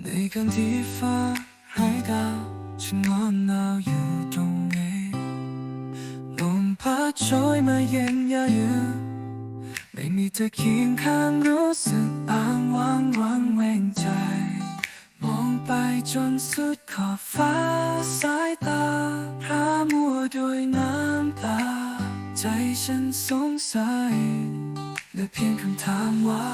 ในคืนที่ฟ้าไร้ดาวฉันนอนหนาวอยู่ตรงนี้ลมพัดโชยมาเย็นยายืนไม่มีเธอเคียงข้างรู้สึกอ้างว้างวังเวงใจ มองไปจนสุดขอบฟ้าสายตาพระมัวด้วยน้ำตา ใจฉันสงสัยเลือเพียงคำถามว่า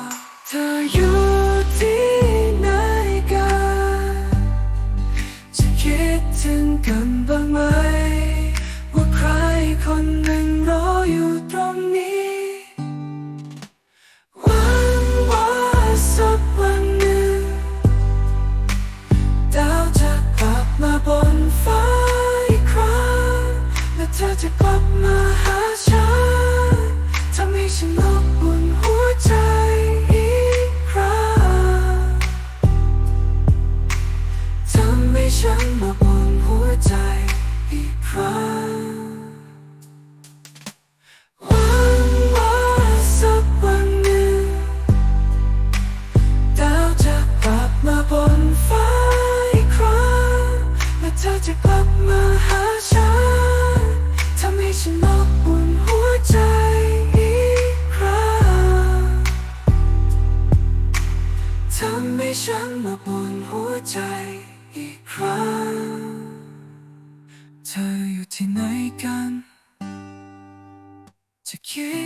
อจะกลับมาหาฉันทำให้ฉันอบอุ่นหัวใจอีกครั้งทำให้ฉันอบอุ่นหัวใจอีกครั้งหวังว่าสักวันหนึ่งดาวจะกลับมาบนฟ้าอีกครั้งและเธอจะกลับมาหาฉันำให้ฉันมาปนหัวใจอีกครั้ง เธออยู่ที่ไหนกัน จะคิด